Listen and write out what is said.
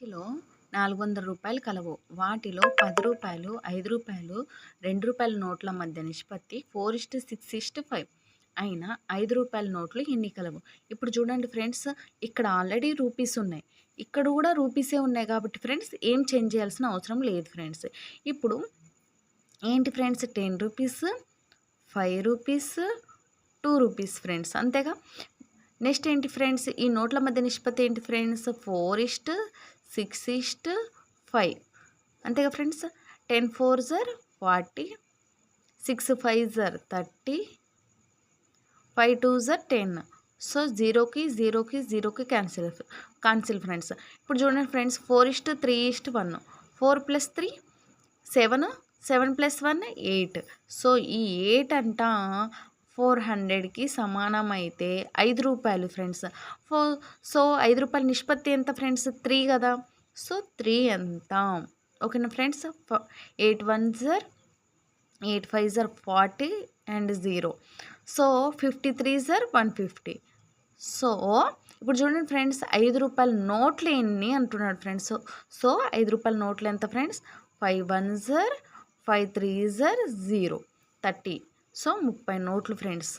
వాటిలో నాలుగు వందల రూపాయలు కలవు. వాటిలో పది రూపాయలు ఐదు రూపాయలు రెండు రూపాయల నోట్ల మధ్య నిష్పత్తి four is to six is to five అయినా ఐదు రూపాయల నోట్లు ఎన్ని కలవు? ఇప్పుడు చూడండి ఫ్రెండ్స్ ఇక్కడ ఆల్రెడీ రూపీస్ ఉన్నాయి. ఇక్కడ కూడా రూపీసే ఉన్నాయి కాబట్టి ఫ్రెండ్స్ ఏం చేంజ్ చేయాల్సిన అవసరం లేదు ఫ్రెండ్స్. ఇప్పుడు ఏంటి friends ten rupees five rupees two rupees friends అంతేగా? నెక్స్ట్ ఏంటి ఫ్రెండ్స్ ఈ నోట్ల మధ్య నిష్పత్తి ఏంటి friends? Four is to six is to five. అంతేగా ఫ్రెండ్స్? టెన్ ఫోర్ జర్ ఫార్టీ సిక్స్ ఫైవ్ జర్ థర్టీ ఫైవ్ టూ జర్ టెన్. సో జీరోకి జీరోకి జీరోకి క్యాన్సిల్ క్యాన్సిల్ ఫ్రెండ్స్. ఇప్పుడు చూడండి friends four is to three is to one. Four plus three seven. Seven plus one eight. So ఈ eight అంట ఫోర్ హండ్రెడ్కి సమానమైతే ఐదు రూపాయలు ఫ్రెండ్స్. ఫో సో ఐదు రూపాయల నిష్పత్తి ఎంత ఫ్రెండ్స్? త్రీ కదా? సో త్రీ ఎంత? ఓకేనా ఫ్రెండ్స్? ఎయిట్ వన్ జర్ eight five జర్ forty and zero. So fifty three జర్ one fifty. So ఇప్పుడు చూడండి ఫ్రెండ్స్ ఐదు రూపాయల నోట్లు ఎన్ని అంటున్నాడు ఫ్రెండ్స్? సో ఐదు రూపాయల నోట్లు ఎంత ఫ్రెండ్స్? ఫైవ్ వన్ జర్ ఫైవ్ త్రీ జర్ జీరో. థర్టీ. సో ముప్పై నోట్లు ఫ్రెండ్స్.